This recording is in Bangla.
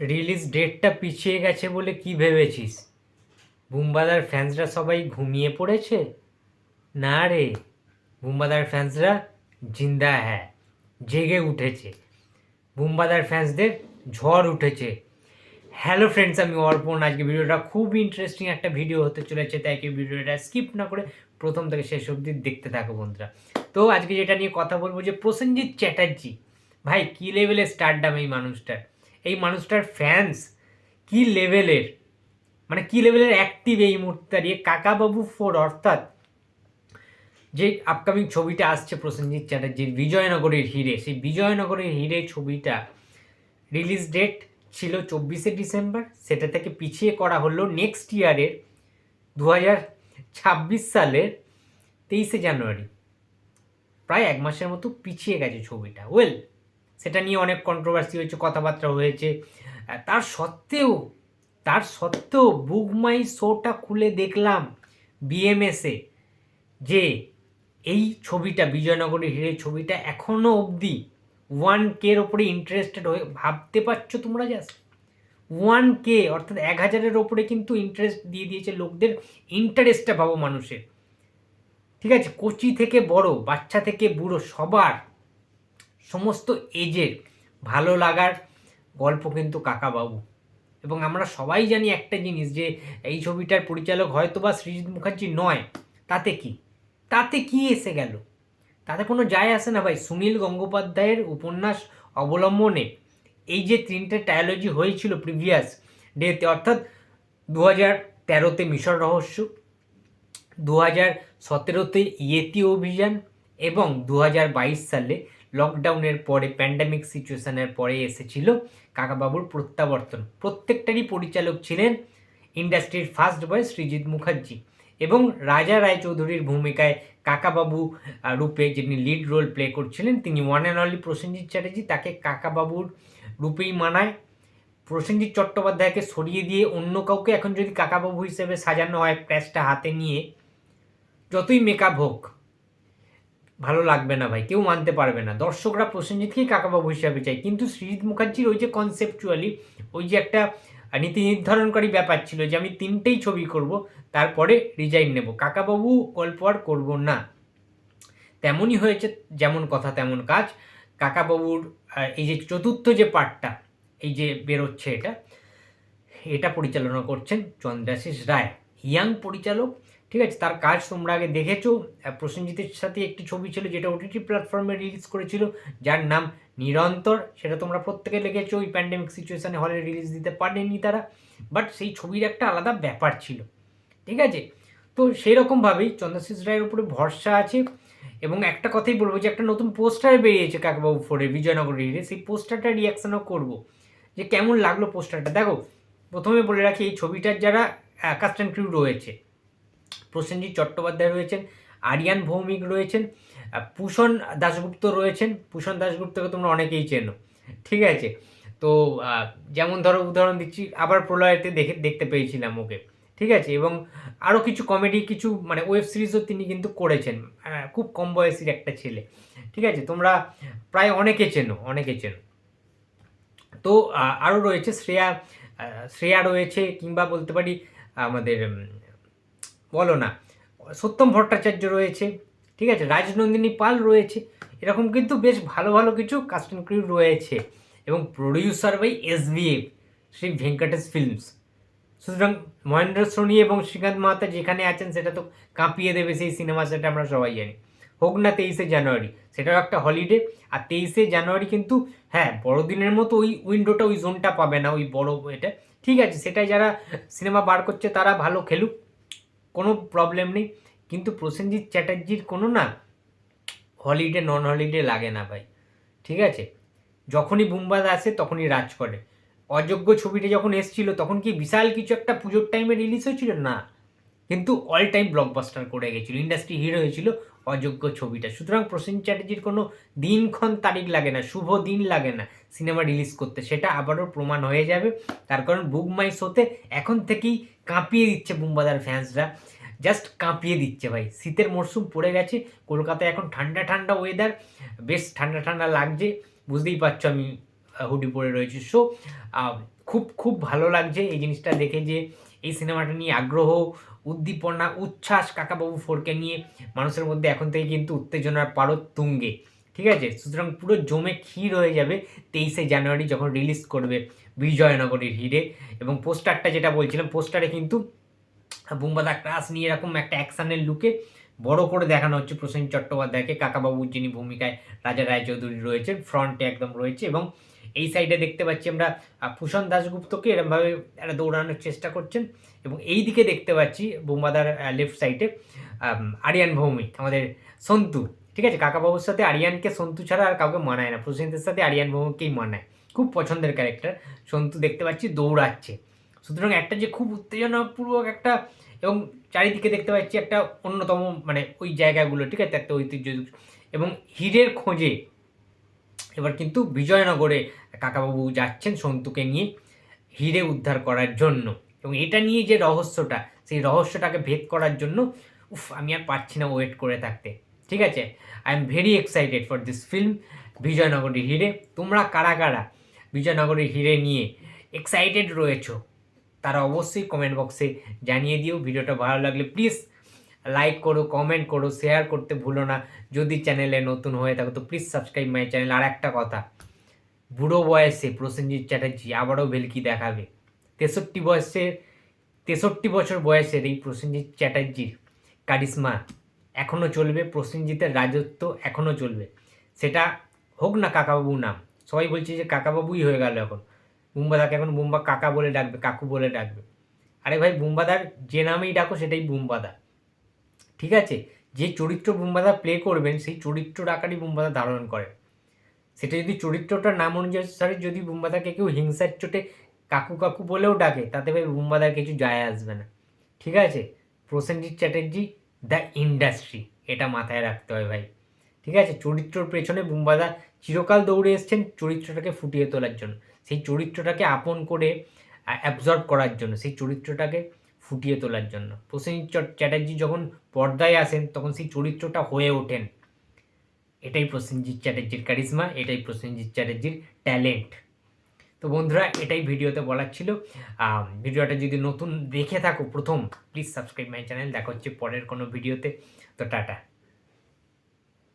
রিলিজ ডেটটা পিছিয়ে গেছে বলে কি ভেবেছিস? বুম্বাদার ফ্যান্সরা সবাই ঘুমিয়ে পড়েছে? না রে, বুম্বাদার ফ্যান্সরা জিন্দা হ্যাঁ জেগে উঠেছে। বুম্বাদার ফ্যান্সদের ঝড় উঠেছে। হ্যালো ফ্রেন্ডস আমি অর্পণ। আজকে ভিডিওটা খুব ইন্টারেস্টিং একটা ভিডিও হতে চলেছে, তাই কি ভিডিওটা স্কিপ না করে প্রথম থেকে শেষ অবধি দেখতে থাকো বন্ধুরা। তো আজকে যেটা নিয়ে কথা বলব যে প্রসেনজিৎ চ্যাটার্জি। ভাই, কী লেভেলের স্টারডাম এই মানুষটার? এই মানুষটার ফ্যান্স কী লেভেলের মানে কী লেভেলের অ্যাক্টিভ এই মুহূর্তে? দাঁড়িয়ে কাকাবাবু ফোর অর্থাৎ যে আপকামিং ছবিটা আসছে প্রসেনজিৎ চ্যাটার্জির বিজয়নগরের হিরে সেই বিজয়নগরের হিরে ছবিটা রিলিজ ডেট ছিল চব্বিশে ডিসেম্বর। সেটা থেকে পিছিয়ে করা হলো নেক্সট ইয়ারের দু হাজার ছাব্বিশ সালের তেইশে জানুয়ারি। প্রায় এক মাসের মতো পিছিয়ে গেছে ছবিটা। ওয়েল সেটা নিয়ে অনেক কন্ট্রোভার্সি হয়েছে, কথাবার্তা হয়েছে। তার সত্ত্বেও তার সত্ত্বেও বুকমাই শোটা খুলে দেখলাম বিএমএসে যে এই ছবিটা, বিজয়নগরের হিরে ছবিটা এখনও অবধি ওয়ান কের ওপরে ইন্টারেস্টেড হয়ে, ভাবতে পারছ তোমরা জাস্ট ওয়ান কে অর্থাৎ এক হাজারের ওপরে কিন্তু ইন্টারেস্ট দিয়ে দিয়েছে লোকদের ইন্টারেস্টটা ভাবো মানুষের। ঠিক আছে, কচি থেকে বড়, বাচ্চা থেকে বুড়ো, সবার সমস্ত এজের ভালো লাগার গল্প কিন্তু কাকাবাবু। এবং আমরা সবাই জানি একটা জিনিস যে, এই ছবিটার পরিচালক হয়তো বা সৃজিৎ মুখার্জি নয়। তাতে কি? তাতে কি এসে গেল? তাতে কোনো যায় আসে না ভাই। সুনীল গঙ্গোপাধ্যায়ের উপন্যাস অবলম্বনে এই যে তিনটে টায়োলজি হয়েছিল প্রিভিয়াস ডেতে অর্থাৎ দু হাজার তেরোতে মিশর রহস্য দু হাজার সতেরোতে ইয়েতি অভিযান এবং দু হাজার বাইশ সালে লকডাউনের পরে প্যান্ডামিক সিচুয়েশনের পরে এসেছিল কাকাবাবুর প্রত্যাবর্তন। প্রত্যেকটারই পরিচালক ছিলেন ইন্ডাস্ট্রির ফার্স্ট বয় সৃজিৎ মুখার্জি এবং রাজা রায়চৌধুরীর ভূমিকায় কাকাবাবু রূপে যিনি লিড রোল প্লে করছিলেন, তিনি one and only Prosenjit Chatterjee তাকে কাকাবাবুর রূপেই মানায়। প্রসেনজিৎ চট্টোপাধ্যায়কে সরিয়ে দিয়ে অন্য কাউকে এখন যদি কাকাবাবু হিসেবে সাজানো হয়, প্যাচটা হাতে নিয়ে যতই মেকআপ হোক ভালো লাগবে না ভাই, কেউ মানতে পারবে না। দর্শকরা প্রসেনজিৎকেই কাকাবাবু হিসাবে চাই। কিন্তু সৃজিৎ মুখার্জির ওই যে কনসেপচুয়ালি ওই যে একটা নীতি নির্ধারণকারী ব্যাপার ছিল যে আমি তিনটেই ছবি করব, তারপরে রিজাইন নেব। কাকাবাবু গল্প আর করব না। তেমনই হয়েছে, যেমন কথা তেমন কাজ। কাকাবাবুর এই যে চতুর্থ যে পার্টটা এই যে বেরোচ্ছে এটা এটা পরিচালনা করছেন চন্দ্রাশিস রায়। ইয়াং পরিচালক ঠিক আছে? তার কাজ তোমরা আগে দেখেছ। প্রসেনজিতের সাথে একটি ছবি ছিল যেটা ওটিটি প্ল্যাটফর্মে রিলিজ করেছিল, যার নাম নিরন্তর। সেটা তোমরা প্রত্যেকে লেগেছো ওই প্যান্ডেমিক সিচুয়েশনে হলে রিলিজ দিতে পারেনি তারা। বাট সেই ছবির একটা আলাদা ব্যাপার ছিল। ঠিক আছে? তো সেই রকমভাবেই চন্দ্রশিস রায়ের উপরে ভরসা আছে। এবং একটা কথাই বলব যে, একটা নতুন পোস্টার বেরিয়েছে কাকাবাবু ফোরে বিজয়নগর রিলে সেই পোস্টারটা রিয়াকশনও করব। যে কেমন লাগল পোস্টারটা? দেখো, প্রথমে বলে রাখি, এই ছবিটার যারা কাস্ট ক্রিউ রয়েছে প্রসেনজিৎ চট্টোপাধ্যায় রয়েছেন, আরিয়ান ভৌমিক রয়েছেন পূষণ দাশগুপ্ত রয়েছেন। পূষণ দাশগুপ্তকে তোমরা অনেকেই চেনো, ঠিক আছে? তো যেমন ধরো উদাহরণ দিচ্ছি, আবার প্রলয়তে দেখে, দেখতে পেয়েছিলাম ওকে, ঠিক আছে? এবং আরও কিছু কমেডি কিছু মানে ওয়েব সিরিজও তিনি কিন্তু করেছেন খুব কম বয়সীর একটা ছেলে, ঠিক আছে? তোমরা প্রায় অনেকে চেনো অনেকে চেনো। তো আরও রয়েছে, শ্রেয়া শ্রেয়া রয়েছে কিংবা বলতে পারি, আমাদের বলো না। সত্যম ভট্টাচার্য রয়েছে, ঠিক আছে? রাজনন্দিনী পাল রয়েছে। এরকম কিন্তু বেশ ভালো ভালো কিছু কাস্ট ক্রিউ রয়েছে। এবং producer by S Shri Venkatesh Films সুতরাং মহেন্দ্র সোনি এবং শ্রীকান্ত মাহাতা যেখানে আছেন, সেটা তো কাঁপিয়ে দেবে সেই সিনেমা সেটা আমরা সবাই জানি। হোক না তেইশে জানুয়ারি, সেটাও একটা হলিডে আর তেইশে জানুয়ারি কিন্তু হ্যাঁ বড়দিনের মতো ওই উইন্ডোটা ওই জোনটা পাবে না, ওই বড় এটা। ঠিক আছে, সেটাই যারা সিনেমা বার করছে, তারা ভালো খেলুক। কোনো প্রবলেম নেই। কিন্তু প্রসেনজিৎ চ্যাটার্জির কোনো না হলিডে নন হলিডে লাগে না ভাই। ঠিক আছে? যখনই বুম্বাদ আসে, তখনই রাজ করে। অযোগ্য ছবিটা যখন এসছিল, তখন কি বিশাল কিছু একটা পুজোর টাইমে রিলিজ হয়েছিল? না। কিন্তু অল টাইম ব্লকবাস্টার করে গেছিল। ইন্ডাস্ট্রি হিরো হয়েছিল অযোগ্য ছবিটা। সুতরাং প্রসেন চ্যাটার্জির কোনো দিনক্ষণ তারিখ লাগে না, শুভ দিন লাগে না সিনেমা রিলিজ করতে। সেটা আবারও প্রমাণ হয়ে যাবে। তার কারণ বুক মাই শোতে এখন থেকেই কাঁপিয়ে দিচ্ছে বুম্বাদার ফ্যান্সরা। জাস্ট কাঁপিয়ে দিচ্ছে ভাই। শীতের মরশুম পড়ে গেছে, কলকাতায় এখন ঠান্ডা ঠান্ডা ওয়েদার বেশ ঠান্ডা ঠান্ডা লাগছে, বুঝতেই পারছ আমি হুডি পরে রয়েছে। সো খুব খুব ভালো লাগছে এই জিনিসটা দেখে যে এই সিনেমাটা নিয়ে আগ্রহ, উদ্দীপনা, উচ্ছ্বাস কাকাবাবু ফোরকে নিয়ে মানুষের মধ্যে এখন থেকে কিন্তু উত্তেজনার পারদ তুঙ্গে। ঠিক আছে? সুতরাং পুরো জমে ক্ষীর হয়ে যাবে তেইশে জানুয়ারি যখন রিলিজ করবে বিজয়নগরীর হিরে এবং পোস্টারটা যেটা বলছিলাম, পোস্টারে কিন্তু বুম্বাদা ক্রাস নিয়ে এরকম একটা অ্যাকশানের লুকে বড় করে দেখানো হচ্ছে প্রসেন চট্টোপাধ্যায়কে। কাকাবাবুর যিনি ভূমিকায় রাজা রায়চৌধুরী রয়েছেন, ফ্রন্টে একদম রয়েছে এবং এই সাইডে দেখতে পাচ্ছি আমরা ভূষণ দাশগুপ্তকে এরমভাবে একটা দৌড়ানোর চেষ্টা করছেন এবং এই দিকে দেখতে পাচ্ছি বুম্বাদার লেফট সাইডে আরিয়ান ভৌমিক, আমাদের সন্তু, ঠিক আছে? কাকাবাবুর সাথে আরিয়ানকে সন্তু ছাড়া আর কাউকে মানায় না। প্রসেনজিতের সাথে আরিয়ান ভৌমিককেই মানায়। খুব পছন্দের ক্যারেক্টার সন্তু দেখতে পাচ্ছি দৌড়াচ্ছে। সুতরাং একটা যে খুব উত্তেজনাপূর্বক একটা এবং চারিদিকে দেখতে পাচ্ছি একটা অন্যতম মানে ওই জায়গাগুলো, ঠিক আছে? একটা ঐতিহ্য। এবং হীরের খোঁজে এবার কিন্তু বিজয়নগরে কাকাবাবু যাচ্ছেন সন্তুকে নিয়ে হিরে উদ্ধার করার জন্য। এবং এটা নিয়ে যে রহস্যটা, সেই রহস্যটাকে ভেদ করার জন্য, উফ, আমি আর পারছি না ওয়েট করে থাকতে। ঠিক আছে? I am very excited for this film বিজয়নগরী হিরে। তোমরা কারা কারা বিজয়নগরী হিরে নিয়ে এক্সাইটেড রয়েছো, তারা অবশ্যই কমেন্ট বক্সে জানিয়ে দিও। ভিডিওটা ভালো লাগলে প্লিজ লাইক করো কমেন্ট করো শেয়ার করতে ভুলো না। যদি চ্যানেলে নতুন হয়ে থাকো, তো প্লিজ সাবস্ক্রাইব মাই চ্যানেল আর একটা কথা, বুড়ো বয়সে প্রসেনজিৎ চ্যাটার্জি আবারও ভেলকি দেখাবে। তেষট্টি বয়সের তেষট্টি বছর বয়সের এই প্রসেনজিৎ চ্যাটার্জির কারিশ্মা এখনও চলবে। প্রসেনজিতের রাজত্ব এখনও চলবে। সেটা হোক না কাকাবাবু নাম, সবাই বলছে যে কাকাবাবুই হয়ে গেল এখন। বুম্বাদাকে এখন বুম্বা কাকা বলে ডাকবে, কাকু বলে ডাকবে। আরে ভাই, বুম্বাদার যে নামেই ডাকো, সেটাই বুম্বাদা। ঠিক আছে? যে চরিত্র বুম্বাদা প্লে করবেন, সেই চরিত্র আকারই বুম্বাদা ধারণ করে। সেটা যদি চরিত্রটার নাম অনুসারে যদি বুম্বাদাকে কেউ হিংসার চোটে কাকু কাকু বলেও ডাকে, তাতে ভাই বুম্বাদার কিছু যায় আসবে না। ঠিক আছে? প্রসেনজিৎ চ্যাটার্জি দ্য ইন্ডাস্ট্রি এটা মাথায় রাখতে হয় ভাই। ঠিক আছে? চরিত্রর পেছনে বুম্বাদা চিরকাল দৌড়ে এসছেন চরিত্রটাকে ফুটিয়ে তোলার জন্য। সেই চরিত্রটাকে আপন করে অ্যাবজর্ব করার জন্য, সেই চরিত্রটাকে ফুটিয়ে তোলার জন্য। প্রসেনজিৎ চ্যাটার্জি যখন পর্দায় আসেন, তখন সেই চরিত্রটা হয়ে ওঠেন। এটাই প্রসেনজিৎ চ্যাটার্জির কারিশমা, এটাই প্রসেনজিৎ চ্যাটার্জির ট্যালেন্ট। তো বন্ধুরা, এটাই ভিডিওতে বলার ছিল। ভিডিওটা যদি নতুন দেখে থাকো প্রথম প্লিজ সাবস্ক্রাইব মাই চ্যানেল দেখা হচ্ছে পরের কোনো ভিডিওতে। তো টাটা।